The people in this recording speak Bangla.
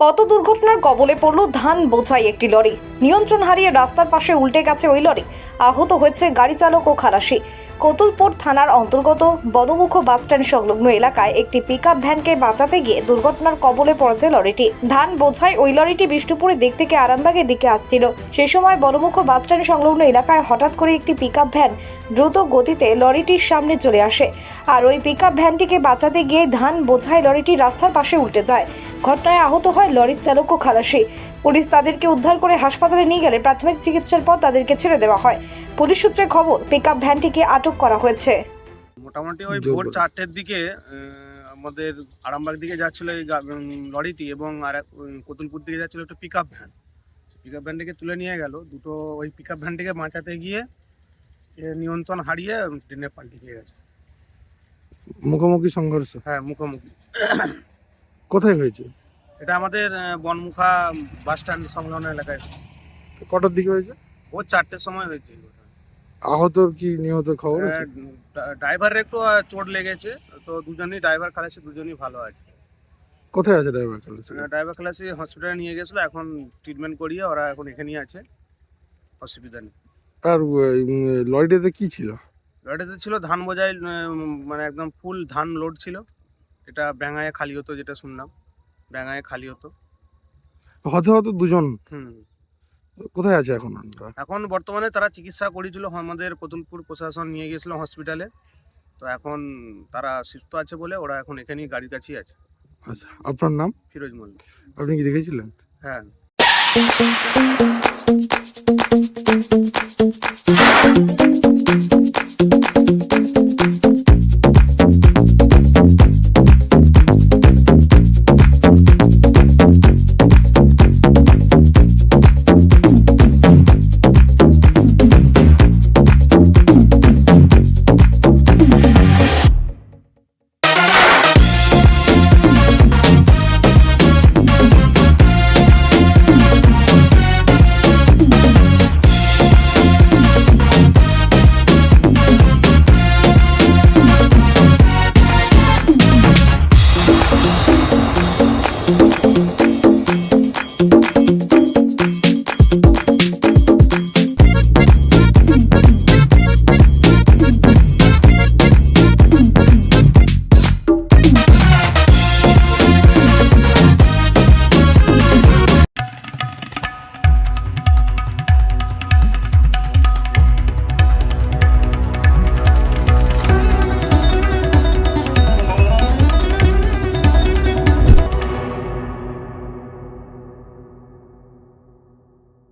পথ দুর্ঘটনার কবলে পড়ল ধান বোঝাই একটি লরি। নিয়ন্ত্রণ হারিয়ে রাস্তার পাশে উল্টে গেছে ওই লরি। আহত হয়েছে গাড়ি চালক ও খালাসি। কতুলপুর থানার অন্তর্গত বনমুখ বাসস্ট্যান্ড সংলগ্ন এলাকায় একটি পিকআপ ভ্যানকে বাঁচাতে গিয়ে দুর্ঘটনার কবলে পড়েছে লরিটি। ধান বোঝাই ওই লরিটি বিষ্ণুপুরের দিক থেকে আরামবাগের দিকে আসছিল। সে সময় বনমুখ বাসস্ট্যান্ড সংলগ্ন এলাকায় হঠাৎ করে একটি পিকআপ ভ্যান দ্রুত গতিতে লরিটির সামনে চলে আসে। আর ওই পিকআপ ভ্যানটিকে বাঁচাতে গিয়ে ধান বোঝাই লরিটি রাস্তার পাশে উল্টে যায়। ঘটনায় আহত হয় লরির চালক ও খালাসি। পুলিশ তাদেরকে উদ্ধার করে হাসপাতালে নিয়ে গেলে প্রাথমিক চিকিৎসার পর তাদেরকে ছেড়ে দেওয়া হয়। পুলিশ সূত্রে খবর পিকআপ ভ্যানটিকে আটক করা হয়েছে। মোটামুটি ওই ভোর চারটের দিকে আমাদের আরামবাগ দিকে যাচ্ছিল এই লরিটি এবং আর কতুলপুর দিকে যাচ্ছিল একটা pick up van. Pick up ভ্যানটিকে তুলে নিয়ে গেল। দুটো ওই পিক আপ ভ্যানটিকে বাঁচাতে গিয়ে এ নিয়ন্ত্রণ হারিয়ে ট্রেনে পাল্টি খেয়ে গেছে। মুখোমুখি সংঘর্ষ? হ্যাঁ মুখোমুখি। কোথায় হয়েছে? এটা আমাদের বনমুখা বাস স্ট্যান্ড সংলগ্ন এলাকায়। কটার দিকে হয়েছে? ভোর চারটের সময় হয়েছে। আহতর কি নিহত খবর আছে? ড্রাইভারের একটু চোট লেগেছে। তো দুজনই ড্রাইভার খালাসি দুজনই ভালো আছে। কোথায় আছে ড্রাইভার চালাচ্ছে ড্রাইভার ক্লাসে হসপিটালে নিয়ে গেছিল। এখন ট্রিটমেন্ট করিয়ে ওরা এখন এখানেই আছে। অসুবিধা নেই। আর লরিটাতে কি ছিল? লরিটাতে ছিল ধান বোঝাই মানে একদম ফুল ধান লোড ছিল। এটা ব্যাঙায় খালি হতো যেটা শুনলাম। ব্যাঙায় খালি হতো। হতে হতে দুজন হুম। কোথায় আছে এখন? এখন বর্তমানে তারা চিকিৎসা করেছিল আমাদের কতুলপুর প্রশাসন নিয়ে গেছিল হসপিটালে তো এখন তারা সুস্থ আছে বলে ওরা এখন এখানেই গাড়ির কাছেই আছে। আচ্ছা আপনার নাম? ফিরোজ মল্লিক। আপনি কি দেখেছিলেন? হ্যাঁ। Thank you.